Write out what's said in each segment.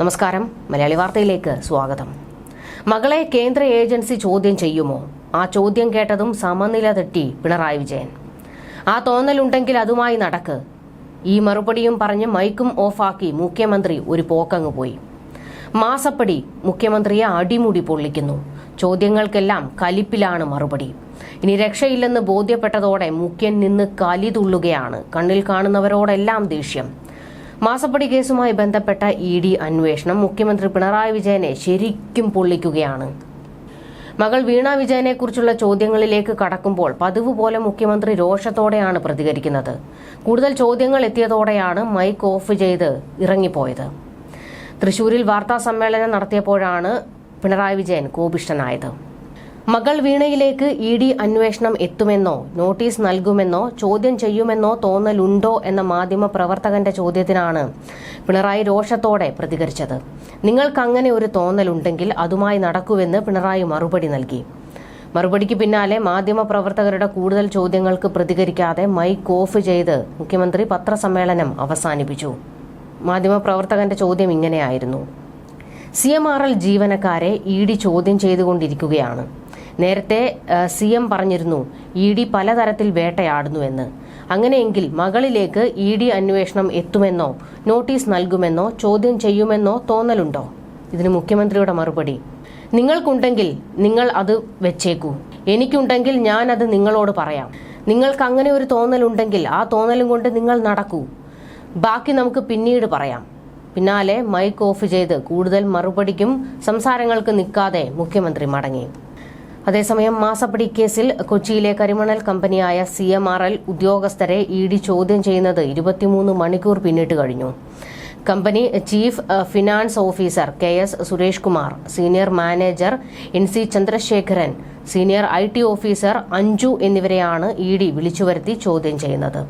നമസ്കാരം. മലയാളി വാർത്തയിലേക്ക് സ്വാഗതം. മകളെ കേന്ദ്ര ഏജൻസി ചോദ്യം ചെയ്യുമോ? ആ ചോദ്യം കേട്ടതും സമനില തെറ്റി പിണറായി വിജയൻ. ആ തോന്നലുണ്ടെങ്കിൽ അതുമായി നടക്ക്. ഈ മറുപടിയും പറഞ്ഞ് മൈക്കും ഓഫാക്കി മുഖ്യമന്ത്രി ഒരു പോക്കങ്ങ് പോയി. മാസപ്പടി മുഖ്യമന്ത്രിയെ അടിമുടി പൊള്ളിക്കുന്നു. ചോദ്യങ്ങൾക്കെല്ലാം കലിപ്പിലാണ് മറുപടി. ഇനി രക്ഷയില്ലെന്ന് ബോധ്യപ്പെട്ടതോടെ മുഖ്യൻ നിന്ന് കലി തുള്ളുകയാണ്. കണ്ണിൽ കാണുന്നവരോടെല്ലാം ദേഷ്യം. മാസപ്പടി കേസുമായി ബന്ധപ്പെട്ട ഇ ഡി അന്വേഷണം. മുഖ്യമന്ത്രി പിണറായി വിജയനെ ശരിക്കും പൊള്ളിക്കുകയാണ്. മകൾ വീണ വിജയനെ കുറിച്ചുള്ള ചോദ്യങ്ങളിലേക്ക് കടക്കുമ്പോൾ പതിവ് പോലെ മുഖ്യമന്ത്രി രോഷത്തോടെയാണ് പ്രതികരിക്കുന്നത്. കൂടുതൽ ചോദ്യങ്ങൾ എത്തിയതോടെയാണ് മൈക്ക് ഓഫ് ചെയ്ത് ഇറങ്ങിപ്പോയത്. തൃശൂരിൽ വാർത്താ സമ്മേളനം നടത്തിയപ്പോഴാണ് പിണറായി വിജയൻ കോപിഷ്ഠനായത്. മകൾ വീണയിലേക്ക് ഇ ഡി അന്വേഷണം എത്തുമെന്നോ നോട്ടീസ് നൽകുമെന്നോ ചോദ്യം ചെയ്യുമെന്നോ തോന്നലുണ്ടോ എന്ന മാധ്യമ പ്രവർത്തകന്റെ ചോദ്യത്തിനാണ് പിണറായി രോഷത്തോടെ പ്രതികരിച്ചത്. നിങ്ങൾക്ക് അങ്ങനെ ഒരു തോന്നലുണ്ടെങ്കിൽ അതുമായി നടക്കുവെന്ന് പിണറായി മറുപടി നൽകി. മറുപടിക്ക് പിന്നാലെ മാധ്യമ പ്രവർത്തകരുടെ കൂടുതൽ ചോദ്യങ്ങൾക്ക് പ്രതികരിക്കാതെ മൈക്ക് ഓഫ് ചെയ്ത് മുഖ്യമന്ത്രി പത്രസമ്മേളനം അവസാനിപ്പിച്ചു. മാധ്യമപ്രവർത്തകന്റെ ചോദ്യം ഇങ്ങനെയായിരുന്നു. സി എം ആർ എൽ ജീവനക്കാരെ ഇ ഡി ചോദ്യം ചെയ്തുകൊണ്ടിരിക്കുകയാണ്. നേരത്തെ സി എം പറഞ്ഞിരുന്നു ഇ ഡി പലതരത്തിൽ വേട്ടയാടുന്നുവെന്ന് അങ്ങനെയെങ്കിൽ മകളിലേക്ക് ഇ ഡി അന്വേഷണം എത്തുമെന്നോ നോട്ടീസ് നൽകുമെന്നോ ചോദ്യം ചെയ്യുമെന്നോ തോന്നലുണ്ടോ? ഇതിന് മുഖ്യമന്ത്രിയുടെ മറുപടി. നിങ്ങൾക്കുണ്ടെങ്കിൽ നിങ്ങൾ അത് വെച്ചേക്കൂ. എനിക്കുണ്ടെങ്കിൽ ഞാൻ അത് നിങ്ങളോട് പറയാം. നിങ്ങൾക്ക് അങ്ങനെ ഒരു തോന്നലുണ്ടെങ്കിൽ ആ തോന്നലും കൊണ്ട് നിങ്ങൾ നടക്കൂ. ബാക്കി നമുക്ക് പിന്നീട് പറയാം. പിന്നാലെ മൈക്ക് ഓഫ് ചെയ്ത് കൂടുതൽ മറുപടിക്കും സംസാരങ്ങൾക്ക് നിൽക്കാതെ മുഖ്യമന്ത്രി മടങ്ങി. അതേസമയം മാസപ്പടി കേസിൽ കൊച്ചിയിലെ കരിമണൽ കമ്പനിയായ സി എം ആർ എൽ ഉദ്യോഗസ്ഥരെ ഇ ഡി ചോദ്യം ചെയ്യുന്നത് ഇരുപത്തിമൂന്ന് മണിക്കൂർ പിന്നിട്ട് കഴിഞ്ഞു. Company chief finance officer K S Suresh Kumar senior manager N C Chandrasekharan senior I T officer Anju എന്നിവരെയാണ് ഇ ഡി വിളിച്ചുവരുത്തി ചോദ്യം ചെയ്യുന്നത്.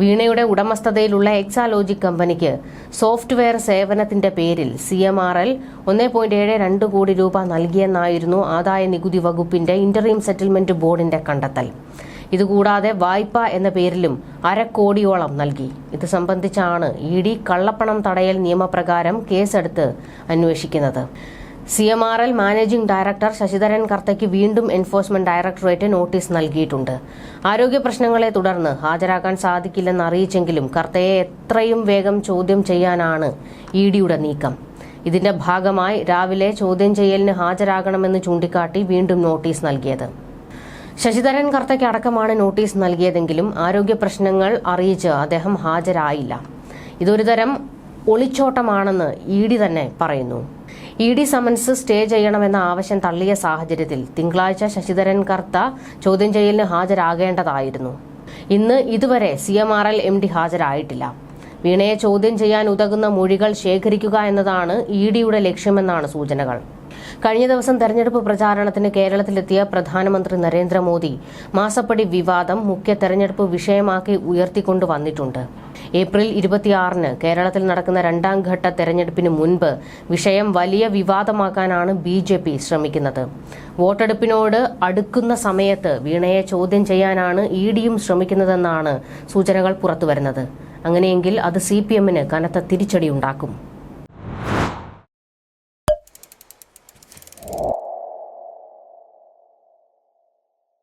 വീണയുടെ ഉടമസ്ഥതയിലുള്ള എക്സാലോജിക് കമ്പനിക്ക് സോഫ്റ്റ്വെയർ സേവനത്തിന്റെ പേരിൽ സി എം ആർ എൽ ഒന്നേ പോയിന്റ് ഏഴ് രണ്ട് കോടി രൂപ നൽകിയെന്നായിരുന്നു ആദായ നികുതി വകുപ്പിന്റെ ഇന്റർവീം സെറ്റിൽമെന്റ് ബോർഡിന്റെ കണ്ടെത്തൽ. ഇതുകൂടാതെ വായ്പ എന്ന പേരിലും അരക്കോടിയോളം നൽകി. ഇത് സംബന്ധിച്ചാണ് ഇ ഡി കള്ളപ്പണം തടയൽ നിയമപ്രകാരം കേസെടുത്ത് അന്വേഷിക്കുന്നത്. C M R L managing director Sasidharan കർത്തയ്ക്ക് വീണ്ടും എൻഫോഴ്സ്മെന്റ് ഡയറക്ടറേറ്റ് നോട്ടീസ് നൽകിയിട്ടുണ്ട്. ആരോഗ്യ പ്രശ്നങ്ങളെ തുടർന്ന് ഹാജരാക്കാൻ സാധിക്കില്ലെന്ന് അറിയിച്ചെങ്കിലും കർത്തയെ എത്രയും വേഗം ചോദ്യം ചെയ്യാനാണ് ഇ ഡിയുടെ നീക്കം. ഇതിന്റെ ഭാഗമായി രാവിലെ ചോദ്യം ചെയ്യലിന് ഹാജരാകണമെന്ന് ചൂണ്ടിക്കാട്ടി വീണ്ടും നോട്ടീസ് നൽകിയത്. ശശിധരൻ കർത്തയ്ക്ക് അടക്കമാണ് നോട്ടീസ് നൽകിയതെങ്കിലും ആരോഗ്യ പ്രശ്നങ്ങൾ അറിയിച്ച് അദ്ദേഹം ഹാജരായില്ല. ഇതൊരു തരം ഒളിച്ചോട്ടമാണെന്ന് ഇ ഡി തന്നെ പറയുന്നു. ഇ ഡി സമൻസ് സ്റ്റേ ചെയ്യണമെന്ന ആവശ്യം തള്ളിയ സാഹചര്യത്തിൽ തിങ്കളാഴ്ച ശശിധരൻ കർത്ത ചോദ്യം ചെയ്യലിന് ഹാജരാകേണ്ടതായിരുന്നു. ഇന്ന് ഇതുവരെ C M R L M D ഹാജരായിട്ടില്ല. വീണയെ ചോദ്യം ചെയ്യാൻ ഉതകുന്ന മൊഴികൾ ശേഖരിക്കുക എന്നതാണ് ഇ ഡിയുടെ ലക്ഷ്യമെന്നാണ് സൂചനകൾ. കഴിഞ്ഞ ദിവസം തെരഞ്ഞെടുപ്പ് പ്രചാരണത്തിന് കേരളത്തിലെത്തിയ പ്രധാനമന്ത്രി നരേന്ദ്രമോദി മാസപ്പടി വിവാദം മുഖ്യ തെരഞ്ഞെടുപ്പ് വിഷയമാക്കി ഉയർത്തിക്കൊണ്ടു വന്നിട്ടുണ്ട് ഏപ്രിൽ ഇരുപത്തിയാറിന് കേരളത്തിൽ നടക്കുന്ന രണ്ടാം ഘട്ട തെരഞ്ഞെടുപ്പിന് മുൻപ് വിഷയം വലിയ വിവാദമാക്കാനാണ് ബി ജെ പി ശ്രമിക്കുന്നത്. വോട്ടെടുപ്പിനോട് അടുക്കുന്ന സമയത്ത് വീണയെ ചോദ്യം ചെയ്യാനാണ് ഇ ഡിയും ശ്രമിക്കുന്നതെന്നാണ് സൂചനകൾ പുറത്തുവരുന്നത്. അങ്ങനെയെങ്കിൽ അത് സി പി എമ്മിന് കനത്ത തിരിച്ചടിയുണ്ടാക്കും.